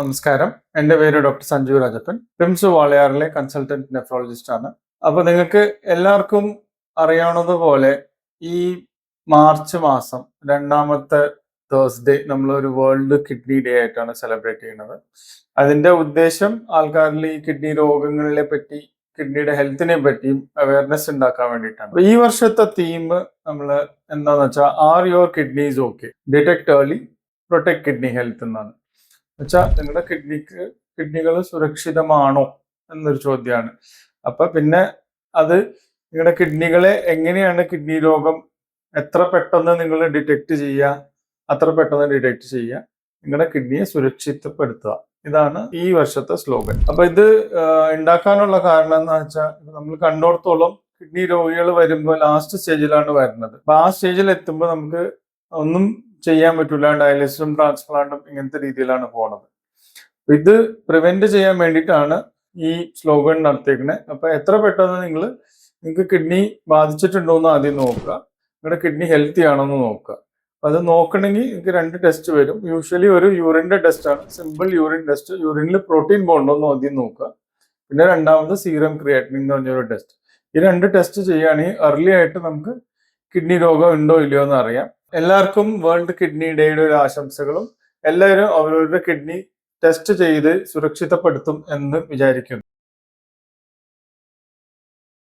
നമസ്കാരം. എന്റെ പേര് ഡോക്ടർ സഞ്ജു രാജപ്പൻ. പിംസ് വാളയാറിലെ കൺസൾട്ടന്റ് നെഫ്രോളജിസ്റ്റ് ആണ് അപ്പോൾ നിങ്ങൾക്ക് എല്ലാവർക്കും അറിയാവുന്നതുപോലെ ഈ മാർച്ച് മാസം രണ്ടാമത്തെ തേഴ്സ്ഡേ നമ്മൾ ഒരു വേൾഡ് കിഡ്നി ഡേ ആയിട്ടാണ് സെലിബ്രേറ്റ് ചെയ്യുന്നത്. അതിന്റെ ഉദ്ദേശം ആൾക്കാരിൽ ഈ കിഡ്നി രോഗങ്ങളെ പറ്റി കിഡ്നിയുടെ ഹെൽത്തിനെ പറ്റിയും അവയർനെസ് ഉണ്ടാക്കാൻ വേണ്ടിയിട്ടാണ്. ഈ വർഷത്തെ തീം നമ്മൾ എന്താന്ന് വെച്ചാൽ are your kidneys okay detect early protect kidney health എന്നാണ്. വെച്ചാൽ നിങ്ങളുടെ കിഡ്നിക്ക് കിഡ്നികൾ സുരക്ഷിതമാണോ എന്നൊരു ചോദ്യമാണ് അപ്പൊ പിന്നെ അത് നിങ്ങളുടെ കിഡ്നികളെ എങ്ങനെയാണ് കിഡ്നി രോഗം എത്ര പെട്ടെന്ന് നിങ്ങൾ ഡിറ്റക്ട് ചെയ്യുക അത്ര പെട്ടെന്ന് ഡിറ്റക്ട് ചെയ്യുക നിങ്ങളുടെ കിഡ്നിയെ സുരക്ഷിതപ്പെടുത്തുക. ഇതാണ് ഈ വർഷത്തെ സ്ലോഗൻ. അപ്പൊ ഇത് ഉണ്ടാക്കാനുള്ള കാരണം എന്ന് വെച്ചാൽ നമ്മൾ കണ്ടോടത്തോളം കിഡ്നി രോഗികൾ വരുമ്പോൾ ലാസ്റ്റ് സ്റ്റേജിലാണ് വരുന്നത് അപ്പൊ ആ സ്റ്റേജിൽ എത്തുമ്പോൾ നമുക്ക് ഒന്നും ചെയ്യാൻ പറ്റില്ല ഡയാലിസിസും ട്രാൻസ്പ്ലാന്റും ഇങ്ങനത്തെ രീതിയിലാണ് പോണത്. ഇത് പ്രിവെന്റ് ചെയ്യാൻ വേണ്ടിയിട്ടാണ് ഈ സ്ലോഗൻ നടത്തിയേക്കുന്നത് അപ്പൊ എത്ര പെട്ടെന്ന് നിങ്ങൾ നിങ്ങൾക്ക് കിഡ്നി ബാധിച്ചിട്ടുണ്ടോ എന്ന് ആദ്യം നോക്കുക. നിങ്ങളുടെ കിഡ്നി ഹെൽത്തി ആണോ എന്ന് നോക്കുക അത് നോക്കണമെങ്കിൽ നിങ്ങൾക്ക് രണ്ട് ടെസ്റ്റ് വരും. യൂഷ്വലി ഒരു യൂറിന്റെ ടെസ്റ്റ് ആണ്. സിമ്പിൾ യൂറിൻ ടെസ്റ്റ് യൂറിനിൽ പ്രോട്ടീൻ ബോണ്ടോ എന്ന് ആദ്യം നോക്കുക. പിന്നെ രണ്ടാമത് സീറം ക്രിയാറ്റിനിൻ എന്ന് പറഞ്ഞൊരു ടെസ്റ്റ് ഈ രണ്ട് ടെസ്റ്റ് ചെയ്യുകയാണെങ്കിൽ അർലി ആയിട്ട് നമുക്ക് കിഡ്നി രോഗം ഉണ്ടോ ഇല്ലയോ എന്ന് അറിയാം. എല്ലാവർക്കും വേൾഡ് കിഡ്നി ഡേയുടെ ഒരു ആശംസകളും എല്ലാവരും അവരവരുടെ കിഡ്നി ടെസ്റ്റ് ചെയ്ത് സുരക്ഷിതപ്പെടുത്തും എന്ന് വിചാരിക്കുന്നു.